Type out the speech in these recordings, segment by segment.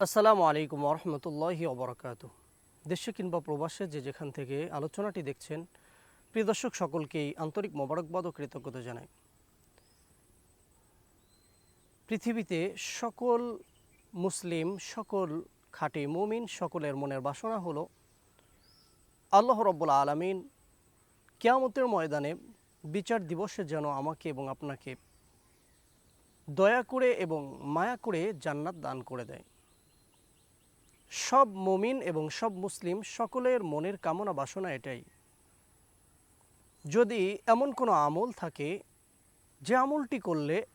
আসসালামু আলাইকুম রহমতুল্লাহি ওবরাকাত দেশে কিংবা প্রবাসে যে যেখান থেকে আলোচনাটি দেখছেন, প্রিয় দর্শক, সকলকেই আন্তরিক মোবারকবাদ ও কৃতজ্ঞতা জানাই। পৃথিবীতে সকল মুসলিম, সকল খাঁটি মুমিন, সকলের মনের বাসনা হলো আল্লাহ রব্বুল আলমিন কেয়ামতের ময়দানে বিচার দিবসে যেন আমাকে এবং আপনাকে দয়া করে এবং মায়া করে জান্নাত দান করে দেয়। সব মমিন এবং সব মুসলিম সকলের মনের কামনা বাসনা এটাই। যদি এমন কোনো আমল থাকে, যে আমলটি করলে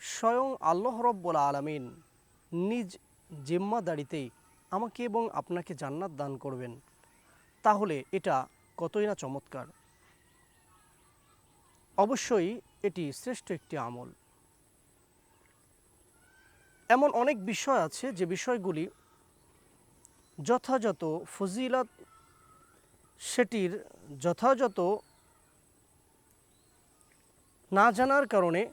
স্বয়ং আল্লাহ রব্বুল আলমিন নিজ জিম্মাদারিতেই আমাকে এবং আপনাকে জান্নাত দান করবেন, তাহলে এটা কতই না চমৎকার। অবশ্যই এটি শ্রেষ্ঠ একটি আমল। এমন অনেক বিষয় আছে যে বিষয়গুলি যথাযথ ফজিলত সেটির যথাযথ না জানার কারণে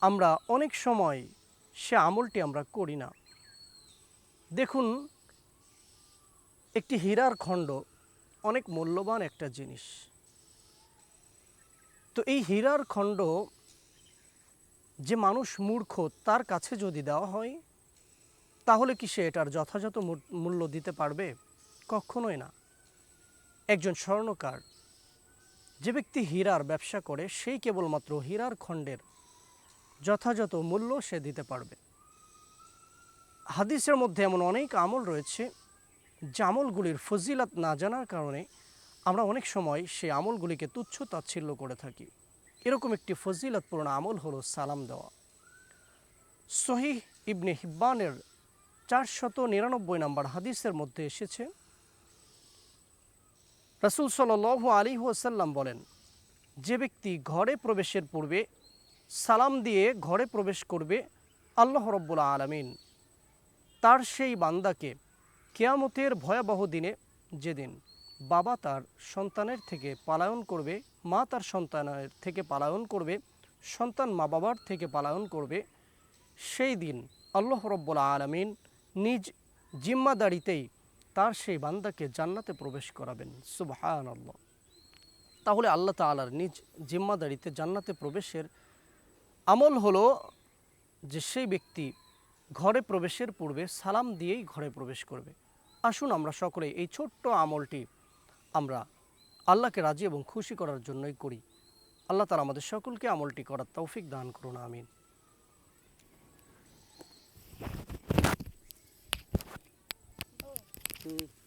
আমরা অনেক সময় সে আমলটি আমরা করি না। দেখুন, একটি হীরার খণ্ড অনেক মূল্যবান একটা জিনিস। তো এই হীরার খণ্ড যে মানুষ মূর্খ তার কাছে যদি দেওয়া হয় তাহলে কি সে এটার যথাযথ মূল্য দিতে পারবে? কখনোই না। একজন স্বর্ণকার, যে ব্যক্তি হীরার ব্যবসা করে, সেই কেবলমাত্র হীরার খণ্ডের যথাযথ মূল্য সে দিতে পারবে। হাদিসের মধ্যে এমন অনেক আমল রয়েছে, যে আমলগুলির ফজিলাত না জানার কারণে আমরা অনেক সময় সেই আমলগুলিকে তুচ্ছ তাচ্ছিল্য করে থাকি। এরকম একটি ফজিলতপূর্ণ আমল হলো সালাম দেওয়া। সহিহ ইবনে হিব্বানের চারশত নিরানব্বই নম্বর হাদিসের মধ্যে এসেছে। রাসুল সাল আলী ওসাল্লাম বলেন, যে ব্যক্তি ঘরে প্রবেশের পূর্বে সালাম দিয়ে ঘরে প্রবেশ করবে আল্লাহ রব্বুল আলমিন। তার সেই বান্দাকে কেয়ামতের ভয়াবহ দিনে যেদিন বাবা তার সন্তানের থেকে পালায়ন করবে, মা তার সন্তানের থেকে পালায়ন করবে, সন্তান মা বাবার থেকে পালায়ন করবে, সেই দিন আল্লাহ রব্বুল আলমিন নিজ জিম্মাদারিতেই তার সেই বান্দাকে জান্নাতে প্রবেশ করাবেন। সুবহান আল্লাহ তাহলে আল্লাহ তালার নিজ জিম্মাদারিতে জান্নাতে প্রবেশের আমল হলো যে সেই ব্যক্তি ঘরে প্রবেশের পূর্বে সালাম দিয়েই ঘরে প্রবেশ করবে। আসুন আমরা সকলে এই ছোট্ট আমলটি আমরা আল্লাহকে রাজি এবং খুশি করার জন্যই করি। আল্লাহ তালা আমাদের সকলকে আমলটি করার তৌফিক দান করুন, আমিন। Mm.